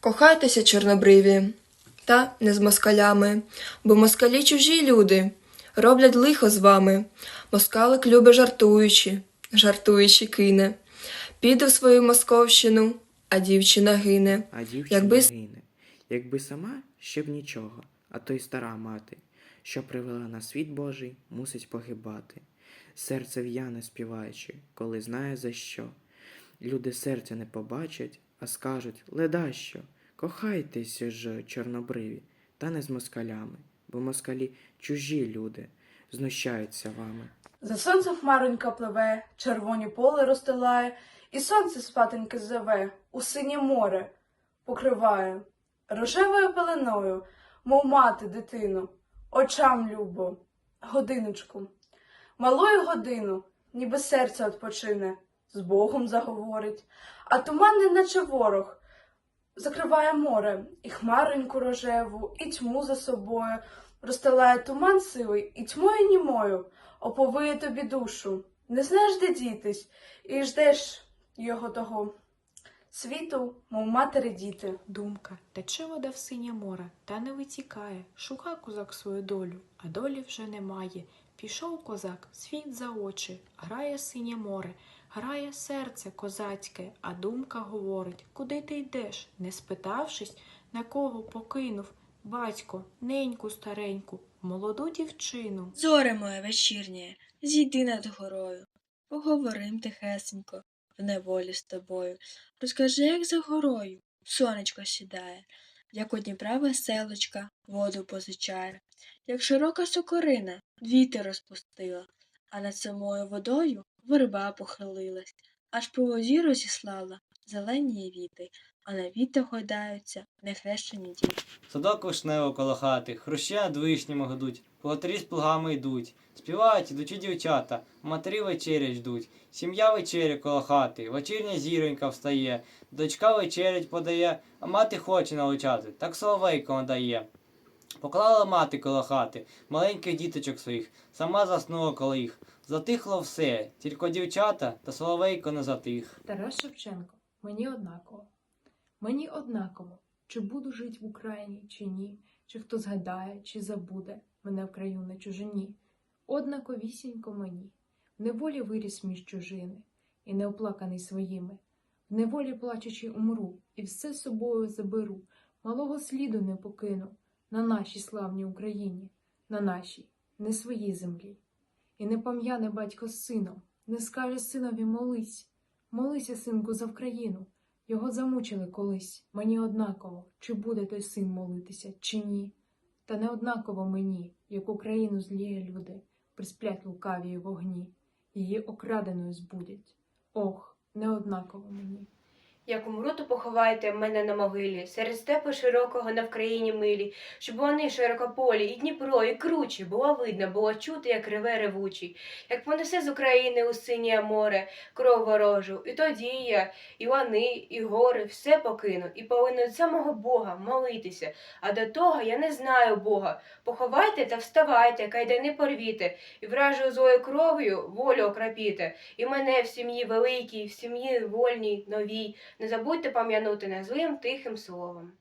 Кохайтеся, чорнобриві, та не з москалями, бо москалі чужі люди, роблять лихо з вами. Москалик любить жартуючи, жартуючи кине. Піде в свою московщину, а дівчина гине. А дівчина Якби гине, якби сама ще б нічого, а то й стара мати, що привела на світ Божий, мусить погибати. Серце в'яне співаючи, коли знає за що. Люди серця не побачать, а скажуть ледащо, кохайтесь ж, чорнобриві, та не з москалями, бо москалі чужі люди, знущаються вами. За сонцем хмаронька пливе, червоні поле розстилає, і сонце спатеньки зове, у синє море покриває. Рожевою пеленою, мов мати дитину, очам любо, годиночку. Малою годину, ніби серце odpoczyне, з Богом заговорить, а туман, наче ворог, закриває море, і хмароньку рожеву, і тьму за собою, розстилає туман сивий, і тьмою німою оповиє тобі душу. Не знаєш, де дітись, і ждеш його того світу, мов матері діти. Думка, тече вода в синє море, та не витікає. Шука козак свою долю, а долі вже немає. Пішов козак, світ за очі, грає синє море, грає серце козацьке, а думка говорить, куди ти йдеш, не спитавшись, на кого покинув батько, неньку стареньку, молоду дівчину. Зоре моє вечірнє, зійди над горою, поговорим тихесенько в неволі з тобою. Розкажи, як за горою сонечко сідає, як у Дніпра веселочка воду позичає, як широка сокорина двіти розпустила, а над самою водою верба похилилась, аж по возі розіслала зелені віти, а на вітах гойдаються нехрещені діти. Садок вишнево коло хати, хрущі над вишнями гудуть, плотарі з плугами йдуть. Співають ідучі дівчата, матері вечерять ждуть. Сім'я вечеря коло хати, вечірня зіронька встає, дочка вечерять подає, а мати хоче налучати, так соловейко надає. Поклала мати коло хати, маленьких діточок своїх, сама заснула коло їх. Затихло все, тільки дівчата та соловейко не затих. Тарас Шевченко, мені однаково. Мені однаково, чи буду жити в Україні, чи ні, чи хто згадає, чи забуде мене в краю на чужині. Однаковісінько мені, в неволі виріс між чужими, і не оплаканий своїми. В неволі плачучи умру, і все з собою заберу, малого сліду не покину на нашій славній Україні, на нашій, не своїй землі. І не пам'яне батько з сином, не скаже синові молись, молися, синку, за Вкраїну. Його замучили колись, мені однаково, чи буде той син молитися, чи ні. Та не однаково мені, яку країну зліє люди, присплять лукаві вогні, її окраденою збудять. Ох, не однаково мені. Як умру, поховайте мене на могилі, серед степу широкого на Вкраїні милі, щоб вони широкополі, і Дніпро, і кручі, було видно, було чути, як реве ревучий, як понесе з України у синє море кров ворожу, і тоді я, і вони, і гори, все покину, і повинен самого Бога молитися. А до того я не знаю Бога. Поховайте та вставайте, кайдани порвіте, і вражою злою кров'ю волю окропіте, і мене в сім'ї великій, в сім'ї вольній, новій. Не забудьте пам'янути незлим тихим словом.